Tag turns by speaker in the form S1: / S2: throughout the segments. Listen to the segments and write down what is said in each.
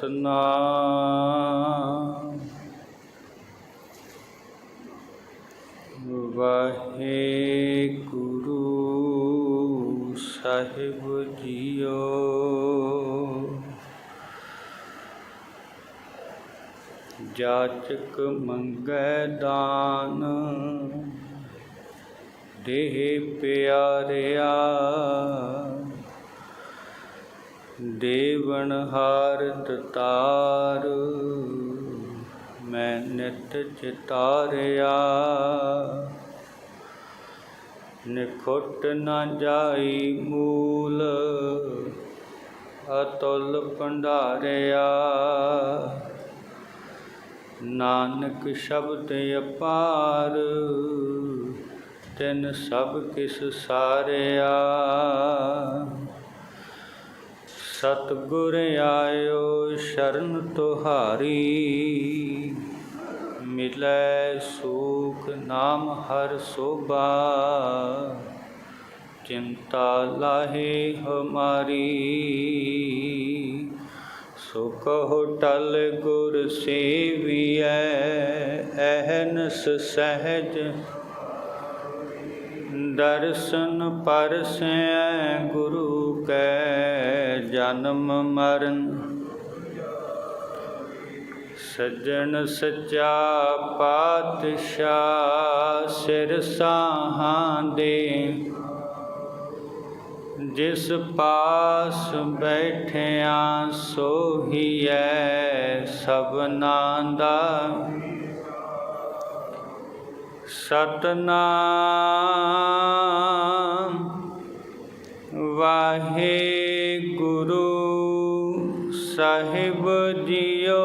S1: ਸਤਨਾਮ ਵਾਹਿਗੁਰੂ ਸਾਹਿਬ ਜੀਓ। ਜਾਚਕ ਮੰਗੈ ਦਾਨ ਦੇਹ ਪਿਆਰਿਆ। ਦੇਵਨ ਹਾਰ ਦਤਾਰ, ਮੈਂ ਨਿਤ ਚਿਤਾਰਿਆ। ਨਿਖੁੱਟ ਨਾ ਜਾਈ ਮੂਲ, ਅਤੁਲ ਭੰਡਾਰਿਆ। ਨਾਨਕ ਸ਼ਬਦ ਅਪਾਰ, ਤਿਨ ਸਭ ਕਿਸ ਸਾਰਿਆ। ਸਤਿਗੁਰ ਆਇਓ ਸ਼ਰਨ ਤੁਹਾਰੀ। ਮਿਲੈ ਸੂਖ ਨਾਮ ਹਰ ਸੋਭਾ। ਚਿੰਤਾ ਲਾਹੇ ਹਮਾਰੀ। ਸੁਖ ਹੋਟਲ ਗੁਰ ਸੇਵੀਐ, ਅਹਨਸ ਸਹਿਜ। ਦਰਸ਼ਨ ਪਰਸੈ ਗੁਰੂ ਕੈ। ਜਨਮ ਮਰਨ। ਸੱਜਣ ਸੱਚਾ ਪਾਤਸ਼ਾਹ ਸਿਰ ਸਾਹਾਂ ਦੇ। ਜਿਸ ਪਾਸ ਬੈਠਿਆ ਸੋਹੀਐ ਸਭਨਾਂ ਦਾ। ਸਤਨਾਮ ਗੁਰੂ ਸਾਹਿਬ ਜੀਓ।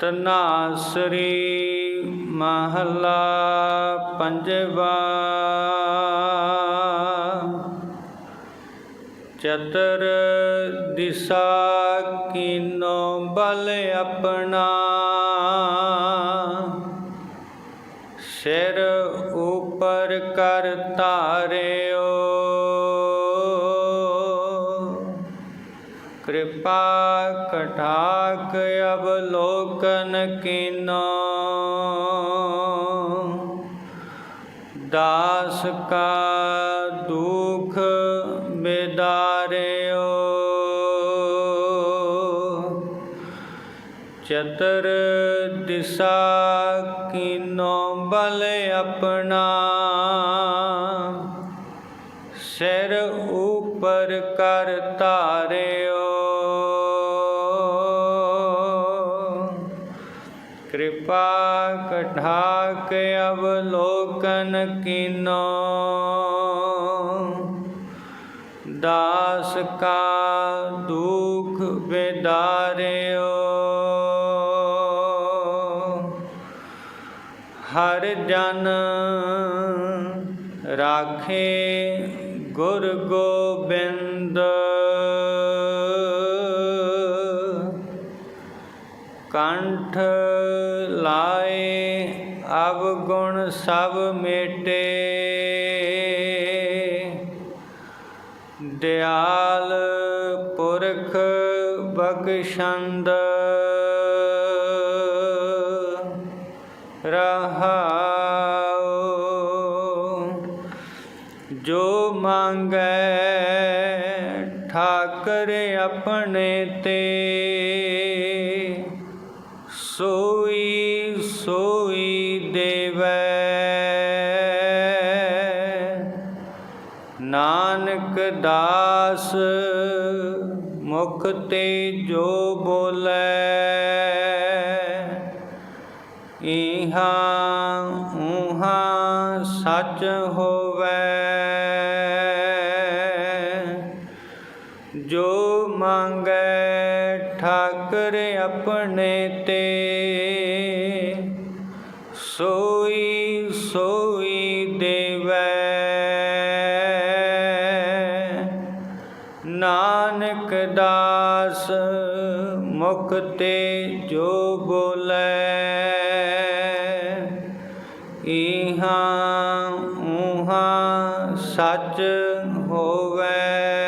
S1: ਤਨਾਸਰੀ ਮਹਲਾ ਪੰਜਵਾ। ਚਤਰ ਦਿਸਾ ਕੀਨੋ ਬਲ ਆਪਣਾ। ਸਿਰ ਉਪਰ ਕਰ ਧਾਰਿਓ ਕਿਰਪਾ ਕਟਾਕ ਅਵਲੋਕਨ ਕੀਨੋ। ਦਾਸ ਕਾ ਦੁਖ ਬਿਦਾਰਿਓ। ਚਤਰ ਦਿਸਾ ਕੀਨੋ ਬਲ ਆਪਣਾ। ਸਿਰ ਉਪਰ ਕਰ ਧਾਰਿਓ ਕਿਰਪਾ ਕਢਾਕ ਅਵਲੋਕਨ ਕੀਨੋ। ਦਾਸ ਕਾ ਦੁਖ ਵਿਦਾਰਿਓ। ਹਰ ਜਨ ਰਾਖੇ ਗੁਰ ਗੋਬਿੰਦ। ਕੰਠ ਲਾਏ ਅਵਗੁਣ ਸਭ ਮੇਟੇ। ਦਿਆਲ ਪੁਰਖ ਬਖਸ਼ੰਦ। ਰਹਾਉ, ਜੋ ਮੰਗੈ ਠਾਕਰ ਆਪਣੇ ਤੇ, ਸੋਈ ਸੋਈ ਦੇਵੈ। ਨਾਨਕ ਦਾਸ ਮੁਖ ਤੇ ਜੋ ਬੋਲੇ ਇਹਾ ਉਹਾ ਸੱਚ ਹੋਵੇ। ਜੋ ਮੰਗੈ ਠਾਕਰ ਆਪਣੇ ਤੇ। ਸੋਈ ਸੋਈ ਦੇਵੈ। ਨਾਨਕ ਦਾਸ ਮੁਖ ਤੇ ਜੋ ਬੋਲੇ। ਇਹਾਂ ਉਹਾਂ ਸੱਚ ਹੋਵੇ।